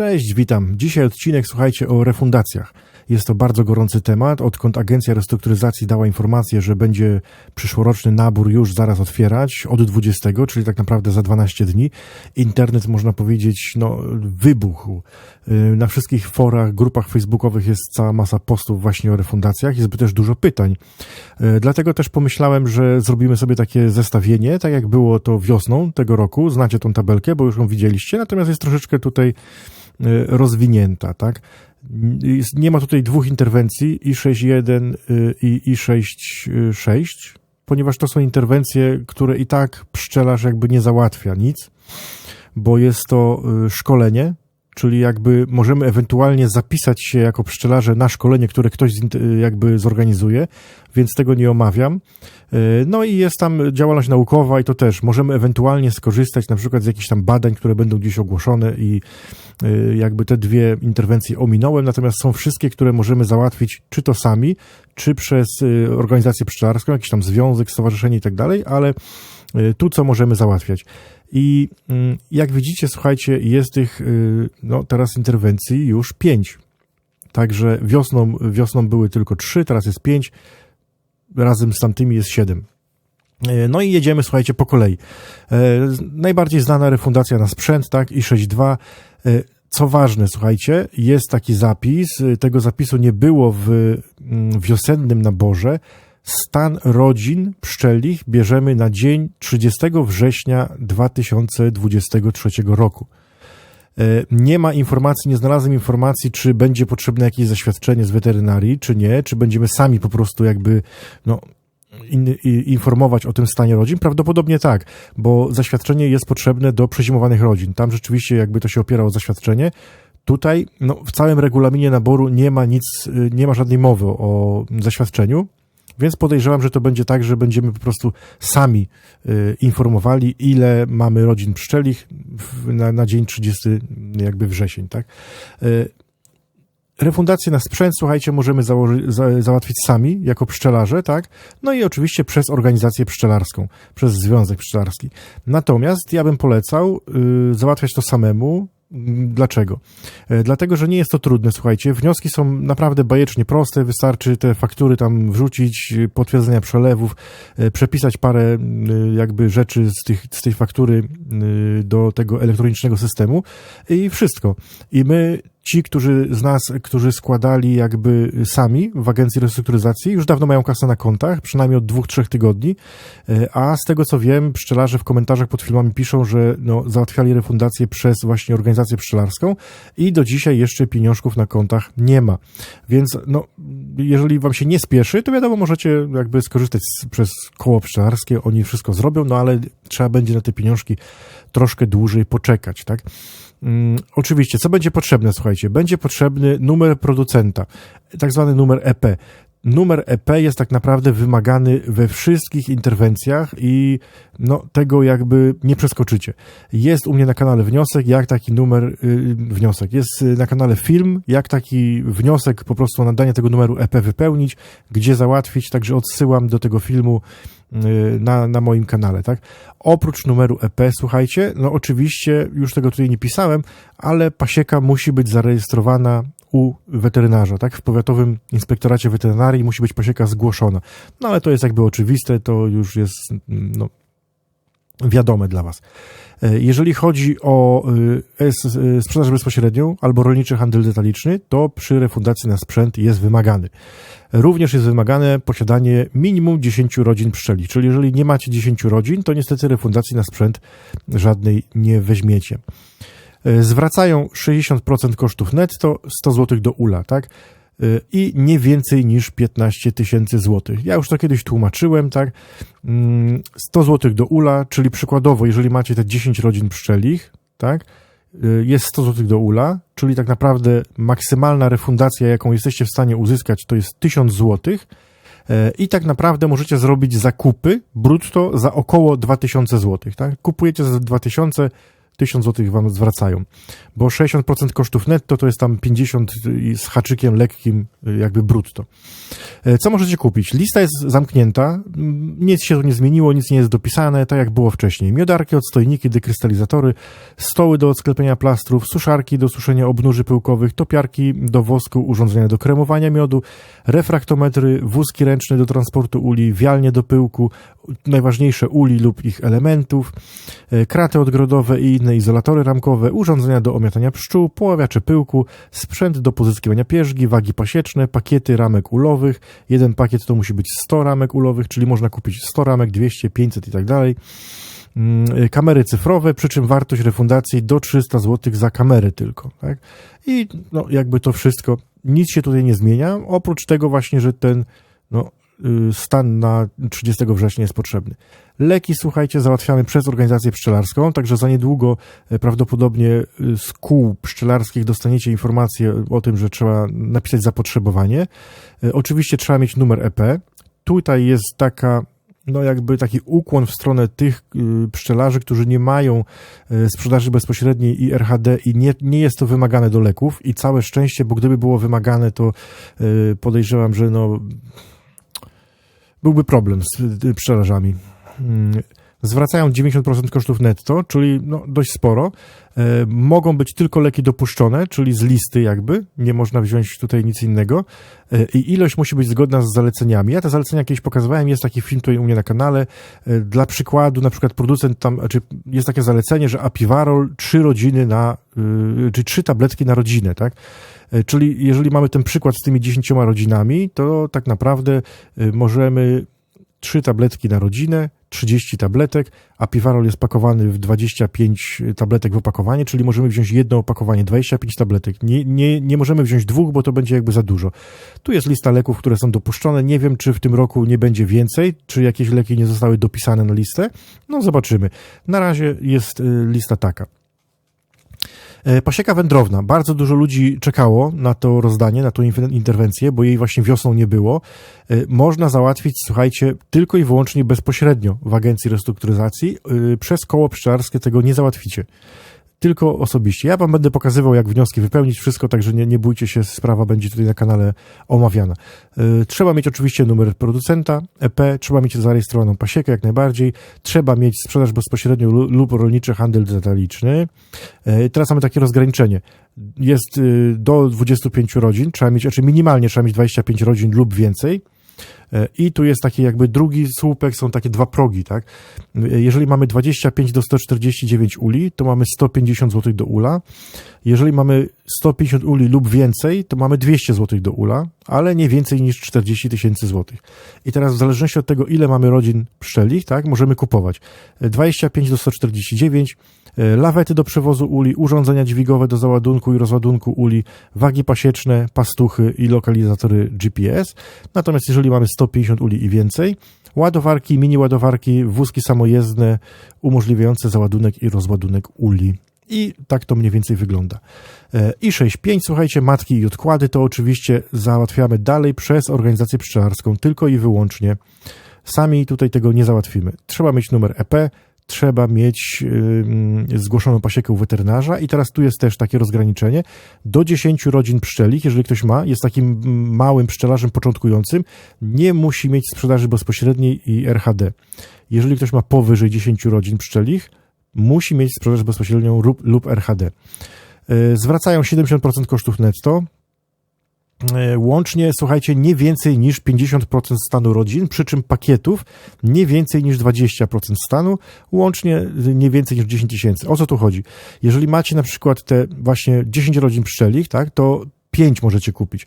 Cześć, witam. Dzisiaj odcinek, słuchajcie, o refundacjach. Jest to bardzo gorący temat. Odkąd Agencja Restrukturyzacji dała informację, że będzie przyszłoroczny nabór już zaraz otwierać od 20, czyli tak naprawdę za 12 dni, internet, można powiedzieć, no, wybuchł. Y, na wszystkich forach, grupach facebookowych jest cała masa postów właśnie o refundacjach. Jest też dużo pytań. Y, dlatego też pomyślałem, że zrobimy sobie takie zestawienie, tak jak było to wiosną tego roku. Znacie tą tabelkę, bo już ją widzieliście, natomiast jest troszeczkę tutaj rozwinięta, tak? Nie ma tutaj dwóch interwencji, i6.1 i i6.6, ponieważ to są interwencje, które i tak pszczelarz jakby nie załatwia nic, bo jest to szkolenie, czyli jakby możemy ewentualnie zapisać się jako pszczelarze na szkolenie, które ktoś jakby zorganizuje, więc tego nie omawiam. E, no i jest tam działalność naukowa i to też możemy ewentualnie skorzystać na przykład z jakichś tam badań, które będą gdzieś ogłoszone i e, jakby te dwie interwencje ominąłem, natomiast są wszystkie, które możemy załatwić czy to sami, czy przez e, organizację pszczelarską, jakiś tam związek, stowarzyszenie i tak dalej, ale tu co możemy załatwiać. I mm, jak widzicie, słuchajcie, jest tych y, no, teraz interwencji już pięć. Także wiosną, wiosną były tylko trzy, teraz jest pięć, razem z tamtymi jest siedem. E, no i jedziemy, słuchajcie, po kolei. E, najbardziej znana refundacja na sprzęt, tak, i 6.2. E, co ważne, słuchajcie, jest taki zapis, tego zapisu nie było w mm, wiosennym naborze, Stan rodzin pszczelich bierzemy na dzień 30 września 2023 roku. E, nie ma informacji, nie znalazłem informacji, czy będzie potrzebne jakieś zaświadczenie z weterynarii, czy nie, czy będziemy sami po prostu jakby, no, in, informować o tym stanie rodzin? Prawdopodobnie tak, bo zaświadczenie jest potrzebne do przezimowanych rodzin. Tam rzeczywiście jakby to się opiera o zaświadczenie. Tutaj no, w całym regulaminie naboru nie ma nic, y, nie ma żadnej mowy o zaświadczeniu. Więc podejrzewam, że to będzie tak, że będziemy po prostu sami y, informowali, ile mamy rodzin pszczelich na, na dzień 30 jakby wrzesień, tak? Y, refundację na sprzęt, słuchajcie, możemy założy, za, załatwić sami, jako pszczelarze, tak? No i oczywiście przez organizację pszczelarską, przez Związek Pszczelarski. Natomiast ja bym polecał y, załatwiać to samemu, Dlaczego? E, dlatego, że nie jest to trudne, słuchajcie. Wnioski są naprawdę bajecznie proste, wystarczy te faktury tam wrzucić, potwierdzenia przelewów, e, przepisać parę jakby rzeczy z, tych, z tej faktury do tego elektronicznego systemu i wszystko. I my ci, którzy z nas, którzy składali jakby sami w agencji restrukturyzacji, już dawno mają kasę na kontach, przynajmniej od dwóch, trzech tygodni, e, a z tego co wiem, pszczelarze w komentarzach pod filmami piszą, że no, załatwiali refundację przez właśnie organizację pszczelarską i do dzisiaj jeszcze pieniążków na kontach nie ma. Więc no, jeżeli wam się nie spieszy, to wiadomo, możecie jakby skorzystać z, przez koło pszczelarskie, oni wszystko zrobią, no ale trzeba będzie na te pieniążki troszkę dłużej poczekać, tak? Mm, oczywiście, co będzie potrzebne, słuchajcie? Będzie potrzebny numer producenta, tak zwany numer EP. Numer EP jest tak naprawdę wymagany we wszystkich interwencjach i no, tego jakby nie przeskoczycie. Jest u mnie na kanale wniosek, jak taki numer, yy, wniosek. Jest na kanale film, jak taki wniosek po prostu nadanie tego numeru EP wypełnić, gdzie załatwić, także odsyłam do tego filmu Y, na, na moim kanale, tak? Oprócz numeru EP, słuchajcie, no oczywiście, już tego tutaj nie pisałem, ale pasieka musi być zarejestrowana u weterynarza, tak? W powiatowym inspektoracie weterynarii musi być pasieka zgłoszona. No ale to jest jakby oczywiste, to już jest, no, wiadome dla Was. E, jeżeli chodzi o e, e, sprzedaż bezpośrednią albo rolniczy handel detaliczny, to przy refundacji na sprzęt jest wymagany. Również jest wymagane posiadanie minimum 10 rodzin pszczeli, czyli jeżeli nie macie 10 rodzin, to niestety refundacji na sprzęt żadnej nie weźmiecie. Zwracają 60% kosztów netto, 100 zł do ULA, tak? Y, i nie więcej niż 15 tysięcy złotych. Ja już to kiedyś tłumaczyłem, tak? 100 mm, złotych do ula, czyli przykładowo, jeżeli macie te 10 rodzin pszczelich, tak? Y, jest 100 złotych do ula, czyli tak naprawdę maksymalna refundacja, jaką jesteście w stanie uzyskać, to jest 1000 złotych. Y, I tak naprawdę możecie zrobić zakupy brutto za około 2000 zł. Tak? Kupujecie za 2000, 1000 zł wam zwracają. Bo 60% kosztów netto to jest tam 50 z haczykiem lekkim, jakby brutto. E, co możecie kupić? Lista jest zamknięta, nic się tu nie zmieniło, nic nie jest dopisane, tak jak było wcześniej. Miodarki, odstojniki, dekrystalizatory, stoły do odsklepienia plastrów, suszarki do suszenia obnuży pyłkowych, topiarki do wosku, urządzenia do kremowania miodu, refraktometry, wózki ręczne do transportu uli, wialnie do pyłku, najważniejsze uli lub ich elementów, e, kraty odgrodowe i inne izolatory ramkowe, urządzenia do omiatania pszczół, poławiacze pyłku, sprzęt do pozyskiwania pierzgi, wagi pasieczne, pakiety ramek ulowych. Jeden pakiet to musi być 100 ramek ulowych, czyli można kupić 100 ramek, 200, 500 i tak dalej. Mm, kamery cyfrowe, przy czym wartość refundacji do 300 zł za kamerę tylko. Tak? I no, jakby to wszystko, nic się tutaj nie zmienia, oprócz tego właśnie, że ten no, stan na 30 września jest potrzebny. Leki, słuchajcie, załatwiamy przez organizację pszczelarską, także za niedługo e, prawdopodobnie y, z kół pszczelarskich dostaniecie informację o tym, że trzeba napisać zapotrzebowanie. E, oczywiście trzeba mieć numer EP. Tutaj jest taka no jakby taki ukłon w stronę tych y, pszczelarzy, którzy nie mają y, sprzedaży bezpośredniej i RHD i nie, nie jest to wymagane do leków i całe szczęście, bo gdyby było wymagane, to y, podejrzewam, że no byłby problem z pszczelarzami. Zwracają 90% kosztów netto, czyli no, dość sporo. E, mogą być tylko leki dopuszczone, czyli z listy jakby, nie można wziąć tutaj nic innego e, i ilość musi być zgodna z zaleceniami. Ja te zalecenia kiedyś pokazywałem, jest taki film tutaj u mnie na kanale. E, dla przykładu, na przykład producent tam, znaczy jest takie zalecenie, że apiwarol trzy rodziny na, czy trzy tabletki na rodzinę, tak? Czyli jeżeli mamy ten przykład z tymi dziesięcioma rodzinami, to tak naprawdę możemy trzy tabletki na rodzinę, 30 tabletek, a piwarol jest pakowany w 25 tabletek w opakowanie, czyli możemy wziąć jedno opakowanie, 25 tabletek. Nie, nie, nie możemy wziąć dwóch, bo to będzie jakby za dużo. Tu jest lista leków, które są dopuszczone. Nie wiem, czy w tym roku nie będzie więcej, czy jakieś leki nie zostały dopisane na listę. No zobaczymy. Na razie jest y, lista taka. E, pasieka wędrowna. Bardzo dużo ludzi czekało na to rozdanie, na tą interwencję, bo jej właśnie wiosną nie było. E, można załatwić, słuchajcie, tylko i wyłącznie bezpośrednio w agencji restrukturyzacji. E, przez koło pszczelarskie tego nie załatwicie tylko osobiście. Ja wam będę pokazywał, jak wnioski wypełnić, wszystko, także nie, nie bójcie się, sprawa będzie tutaj na kanale omawiana. Yy, trzeba mieć oczywiście numer producenta, EP, trzeba mieć zarejestrowaną pasiekę jak najbardziej, trzeba mieć sprzedaż bezpośrednią lub rolniczy handel detaliczny. Yy, teraz mamy takie rozgraniczenie. Jest yy, do 25 rodzin, trzeba mieć, znaczy minimalnie trzeba mieć 25 rodzin lub więcej. I tu jest taki jakby drugi słupek, są takie dwa progi, tak? Jeżeli mamy 25 do 149 uli, to mamy 150 zł do ula. Jeżeli mamy 150 uli lub więcej, to mamy 200 zł do ula, ale nie więcej niż 40 tysięcy złotych. I teraz w zależności od tego, ile mamy rodzin pszczelich, tak, możemy kupować 25 e, do 149, E, lawety do przewozu uli, urządzenia dźwigowe do załadunku i rozładunku uli, wagi pasieczne, pastuchy i lokalizatory GPS. Natomiast jeżeli mamy 150 uli i więcej, ładowarki, mini ładowarki, wózki samojezdne umożliwiające załadunek i rozładunek uli. I tak to mniej więcej wygląda. E, I 6.5, słuchajcie, matki i odkłady to oczywiście załatwiamy dalej przez organizację pszczelarską, tylko i wyłącznie. Sami tutaj tego nie załatwimy. Trzeba mieć numer EP, trzeba mieć zgłoszoną pasiekę u weterynarza i teraz tu jest też takie rozgraniczenie. Do 10 rodzin pszczelich, jeżeli ktoś ma, jest takim małym pszczelarzem początkującym, nie musi mieć sprzedaży bezpośredniej i RHD. Jeżeli ktoś ma powyżej 10 rodzin pszczelich, musi mieć sprzedaż bezpośrednią lub, lub RHD. Yy, zwracają 70% kosztów netto, łącznie, słuchajcie, nie więcej niż 50% stanu rodzin, przy czym pakietów nie więcej niż 20% stanu, łącznie nie więcej niż 10 tysięcy. O co tu chodzi? Jeżeli macie na przykład te właśnie 10 rodzin pszczelich, tak, to 5 możecie kupić.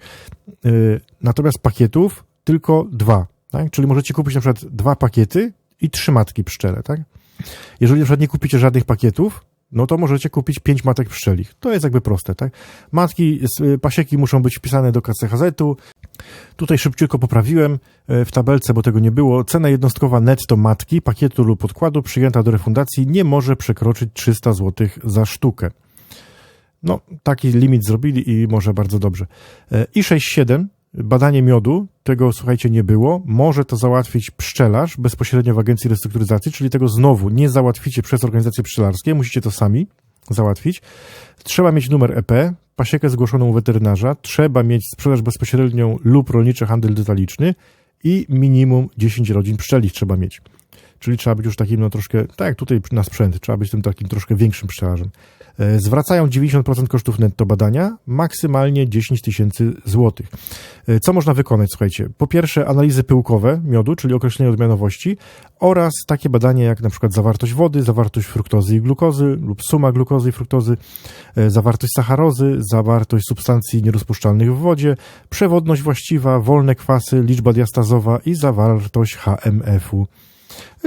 E, natomiast pakietów tylko dwa, tak? Czyli możecie kupić na przykład dwa pakiety i trzy matki pszczele, tak? Jeżeli na przykład nie kupicie żadnych pakietów, no to możecie kupić pięć matek pszczelich. To jest jakby proste, tak? Matki, y, pasieki muszą być wpisane do KCHZ-u. Tutaj szybciutko poprawiłem y, w tabelce, bo tego nie było. Cena jednostkowa netto matki, pakietu lub podkładu przyjęta do refundacji nie może przekroczyć 300 zł za sztukę. No, taki limit zrobili i może bardzo dobrze. Y, I 67 badanie miodu, tego słuchajcie nie było, może to załatwić pszczelarz bezpośrednio w agencji restrukturyzacji, czyli tego znowu nie załatwicie przez organizacje pszczelarskie, musicie to sami. załatwić. Trzeba mieć numer EP, pasiekę zgłoszoną u weterynarza, trzeba mieć sprzedaż bezpośrednią lub rolniczy handel detaliczny i minimum 10 rodzin pszczeli trzeba mieć. Czyli trzeba być już takim, no troszkę, tak jak tutaj na sprzęt, trzeba być tym takim troszkę większym pszczelarzem. E, zwracają 90% kosztów netto badania, maksymalnie 10 tysięcy złotych. E, co można wykonać, słuchajcie? Po pierwsze, analizy pyłkowe miodu, czyli określenie odmianowości oraz takie badania jak na przykład zawartość wody, zawartość fruktozy i glukozy lub suma glukozy i fruktozy, e, zawartość sacharozy, zawartość substancji nierozpuszczalnych w wodzie, przewodność właściwa, wolne kwasy, liczba diastazowa i zawartość HMF-u.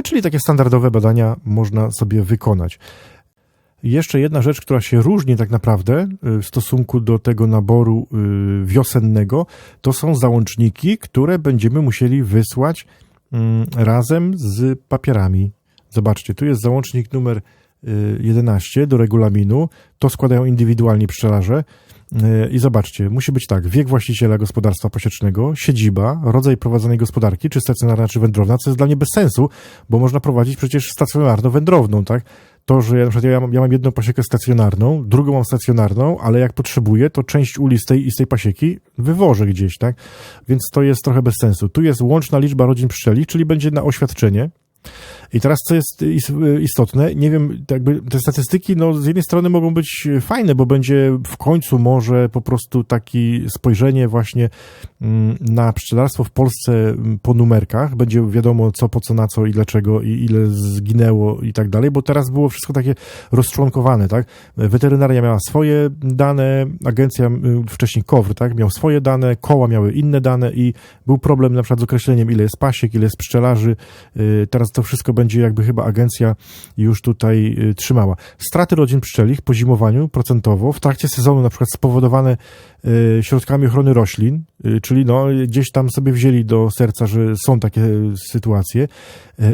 Czyli takie standardowe badania można sobie wykonać. Jeszcze jedna rzecz, która się różni tak naprawdę y, w stosunku do tego naboru y, wiosennego, to są załączniki, które będziemy musieli wysłać mm, razem z papierami. Zobaczcie, tu jest załącznik numer 11 y, do regulaminu. To składają indywidualni pszczelarze. I zobaczcie, musi być tak, wiek właściciela gospodarstwa pasiecznego, siedziba, rodzaj prowadzonej gospodarki, czy stacjonarna, czy wędrowna, co jest dla mnie bez sensu, bo można prowadzić przecież stacjonarno-wędrowną, tak? To, że ja, na przykład ja, mam, ja mam jedną pasiekę stacjonarną, drugą mam stacjonarną, ale jak potrzebuję, to część uli z tej z tej pasieki wywożę gdzieś, tak? Więc to jest trochę bez sensu. Tu jest łączna liczba rodzin pszczeli, czyli będzie na oświadczenie, i teraz, co jest istotne, nie wiem, jakby te statystyki, no, z jednej strony mogą być fajne, bo będzie w końcu może po prostu taki spojrzenie właśnie mm, na pszczelarstwo w Polsce mm, po numerkach, będzie wiadomo co, po co, na co i dlaczego i ile zginęło i tak dalej, bo teraz było wszystko takie rozczłonkowane, tak? Weterynaria miała swoje dane, agencja, wcześniej KOWR, tak? Miał swoje dane, koła miały inne dane i był problem na przykład z określeniem, ile jest pasiek, ile jest pszczelarzy, y, teraz to wszystko będzie jakby chyba agencja już tutaj y, trzymała. Straty rodzin pszczelich po zimowaniu procentowo w trakcie sezonu na przykład spowodowane y, środkami ochrony roślin, y, czyli no gdzieś tam sobie wzięli do serca, że są takie sytuacje.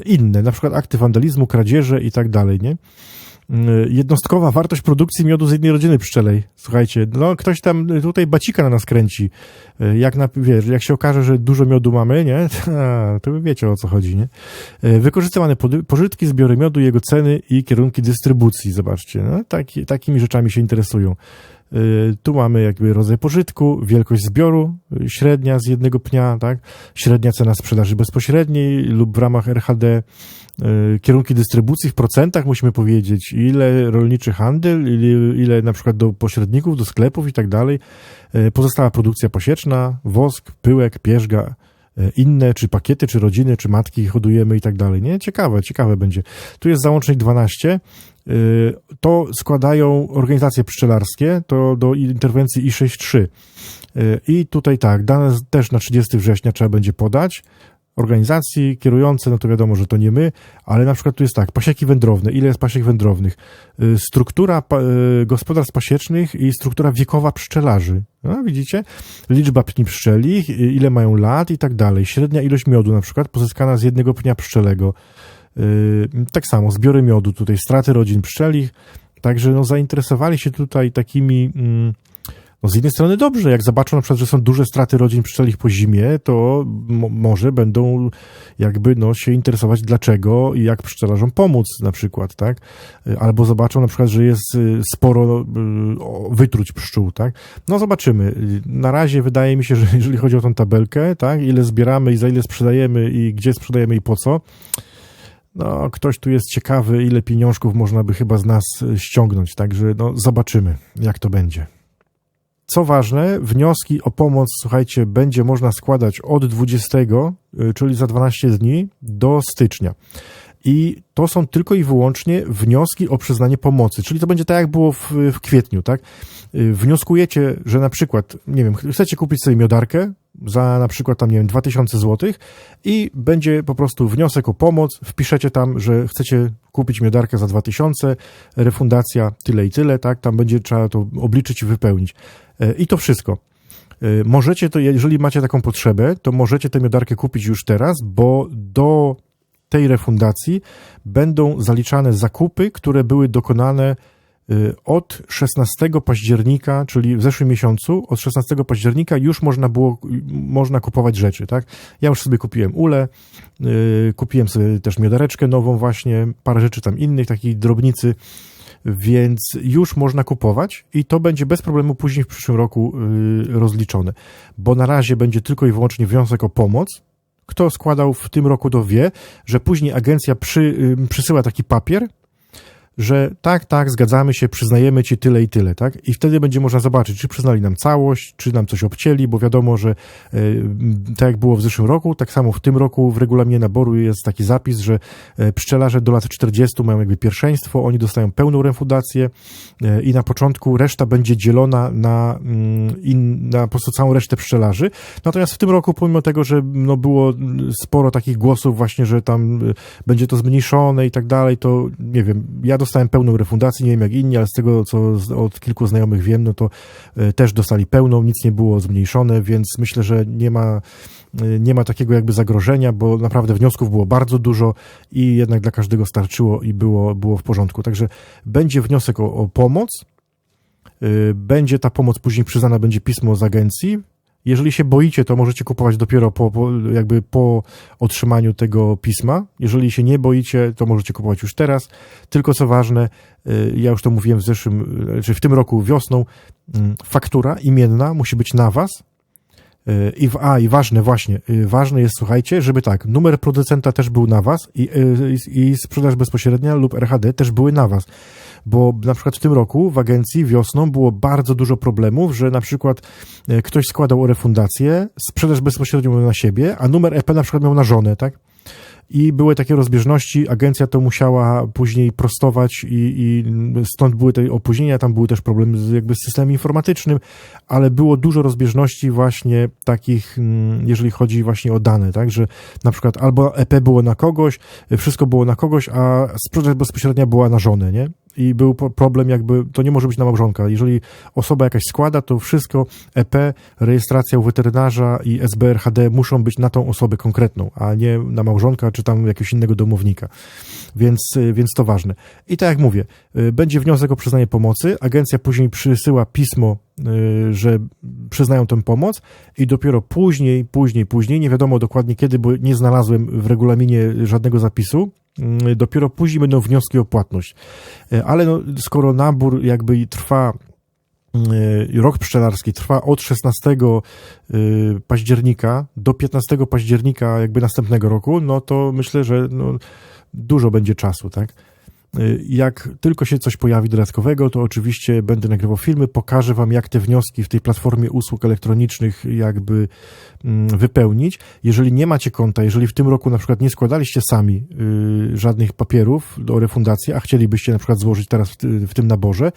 Inne, na przykład akty wandalizmu, kradzieże i tak dalej, nie? Y, jednostkowa wartość produkcji miodu z jednej rodziny pszczelej. Słuchajcie, no ktoś tam tutaj bacika na nas kręci. Y, jak, na, wiesz, jak się okaże, że dużo miodu mamy, nie? To wy wiecie o co chodzi, nie? Y, wykorzystywane pożytki, zbiory miodu, jego ceny i kierunki dystrybucji. Zobaczcie, no, taki, takimi rzeczami się interesują. Tu mamy jakby rodzaj pożytku, wielkość zbioru, średnia z jednego pnia, tak? Średnia cena sprzedaży bezpośredniej lub w ramach RHD E, kierunki dystrybucji w procentach musimy powiedzieć, ile rolniczy handel, ile, ile na przykład do pośredników, do sklepów i tak dalej. Pozostała produkcja pasieczna, wosk, pyłek, pierzga, inne, czy pakiety, czy rodziny, czy matki hodujemy i tak dalej. Nie? Ciekawe, ciekawe będzie. Tu jest załącznik 12. To składają organizacje pszczelarskie, to do interwencji I63. I tutaj tak, dane też na 30 września trzeba będzie podać organizacji, kierujące, no to wiadomo, że to nie my, ale na przykład tu jest tak, pasieki wędrowne, ile jest pasiek wędrownych, y, struktura y, gospodarstw pasiecznych i struktura wiekowa pszczelarzy. No, widzicie? Liczba pni pszczeli, y, ile mają lat i tak dalej. Średnia ilość miodu na przykład pozyskana z jednego pnia pszczelego. Tak samo, zbiory miodu tutaj, straty rodzin pszczelich. Także no, zainteresowali się tutaj takimi... Mm, no z jednej strony dobrze, jak zobaczą na przykład, że są duże straty rodzin pszczelich po zimie, to może będą jakby no, się interesować dlaczego i jak pszczelarzom pomóc na przykład, tak? Albo zobaczą na przykład, że jest y, sporo y, wytruć pszczół, tak? No zobaczymy. Na razie wydaje mi się, że jeżeli chodzi o tą tabelkę, tak? Ile zbieramy i za ile sprzedajemy i gdzie sprzedajemy i po co, no, ktoś tu jest ciekawy, ile pieniążków można by chyba z nas y, ściągnąć, także no, zobaczymy, jak to będzie. Co ważne, wnioski o pomoc, słuchajcie, będzie można składać od 20, y, czyli za 12 dni, do stycznia. I to są tylko i wyłącznie wnioski o przyznanie pomocy, czyli to będzie tak, jak było w, w kwietniu, tak? Y, wnioskujecie, że na przykład, nie wiem, chcecie kupić sobie miodarkę za na przykład tam, nie wiem, 2000 zł i będzie po prostu wniosek o pomoc, wpiszecie tam, że chcecie kupić miodarkę za 2000, refundacja tyle i tyle, tak? Tam będzie trzeba to obliczyć i wypełnić. E, I to wszystko. E, możecie to, jeżeli macie taką potrzebę, to możecie tę miodarkę kupić już teraz, bo do tej refundacji będą zaliczane zakupy, które były dokonane od 16 października, czyli w zeszłym miesiącu, od 16 października już można było, można kupować rzeczy, tak? Ja już sobie kupiłem ulę, kupiłem sobie też miodareczkę nową właśnie, parę rzeczy tam innych, takiej drobnicy, więc już można kupować i to będzie bez problemu później w przyszłym roku y, rozliczone, bo na razie będzie tylko i wyłącznie wniosek o pomoc. Kto składał w tym roku, to wie, że później agencja przy, y, przysyła taki papier, że tak, tak, zgadzamy się, przyznajemy ci tyle i tyle, tak? I wtedy będzie można zobaczyć, czy przyznali nam całość, czy nam coś obcięli, bo wiadomo, że e, tak jak było w zeszłym roku, tak samo w tym roku w regulaminie naboru jest taki zapis, że e, pszczelarze do lat 40 mają jakby pierwszeństwo, oni dostają pełną refundację e, i na początku reszta będzie dzielona na, mm, na po prostu całą resztę pszczelarzy. Natomiast w tym roku, pomimo tego, że no, było sporo takich głosów właśnie, że tam będzie to zmniejszone i tak dalej, to nie wiem, ja dostałem pełną refundację, nie wiem jak inni, ale z tego, co od kilku znajomych wiem, no to e, też dostali pełną, nic nie było zmniejszone, więc myślę, że nie ma, e, nie ma takiego jakby zagrożenia, bo naprawdę wniosków było bardzo dużo i jednak dla każdego starczyło i było, było w porządku. Także będzie wniosek o, o pomoc, e, będzie ta pomoc później przyznana, będzie pismo z agencji, jeżeli się boicie, to możecie kupować dopiero po, po, jakby po otrzymaniu tego pisma. Jeżeli się nie boicie, to możecie kupować już teraz. Tylko co ważne, y, ja już to mówiłem w zeszłym, czy w tym roku wiosną, mm, faktura imienna musi być na was. Y, I, a, i ważne właśnie, y, ważne jest, słuchajcie, żeby tak, numer producenta też był na was i, i, i sprzedaż bezpośrednia lub RHD też były na was bo na przykład w tym roku w agencji wiosną było bardzo dużo problemów, że na przykład e, ktoś składał o refundację, sprzedaż bezpośrednio miał na siebie, a numer EP na przykład miał na żonę, tak? I były takie rozbieżności, agencja to musiała później prostować i, i stąd były te opóźnienia, tam były też problemy z, jakby z systemem informatycznym, ale było dużo rozbieżności właśnie takich, mm, jeżeli chodzi właśnie o dane, tak, że na przykład albo EP było na kogoś, wszystko było na kogoś, a sprzedaż bezpośrednia była na żonę, nie? I był problem jakby, to nie może być na małżonka. Jeżeli osoba jakaś składa, to wszystko EP, rejestracja u weterynarza i SBRHD muszą być na tą osobę konkretną, a nie na małżonka czy tam jakiegoś innego domownika. Więc, y, więc to ważne. I tak jak mówię, y, będzie wniosek o przyznanie pomocy, agencja później przysyła pismo, y, że przyznają tę pomoc i dopiero później, później, później, nie wiadomo dokładnie kiedy, bo nie znalazłem w regulaminie żadnego zapisu, dopiero później będą wnioski o płatność. E, ale no, skoro nabór jakby trwa e, rok pszczelarski trwa od 16 e, października do 15 października jakby następnego roku, no to myślę, że no, dużo będzie czasu, tak? Y, jak tylko się coś pojawi dodatkowego, to oczywiście będę nagrywał filmy, pokażę Wam, jak te wnioski w tej platformie usług elektronicznych jakby mm, wypełnić. Jeżeli nie macie konta, jeżeli w tym roku na przykład nie składaliście sami y, żadnych papierów do refundacji, a chcielibyście na przykład złożyć teraz w, tym naborze,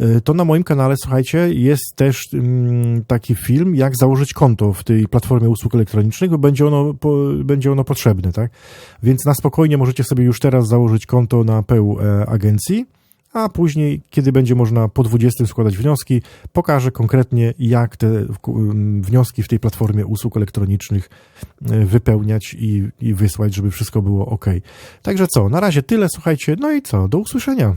y, to na moim kanale, słuchajcie, jest też mm, taki film, jak założyć konto w tej platformie usług elektronicznych, bo będzie ono, będzie ono potrzebne, tak? Więc na spokojnie możecie sobie już teraz założyć konto na PEU E, agencji, a później, kiedy będzie można po 20 składać wnioski, pokażę konkretnie, jak te wnioski w tej platformie usług elektronicznych e, wypełniać i, i wysłać, żeby wszystko było ok. Także co, na razie tyle, słuchajcie, no i co, do usłyszenia.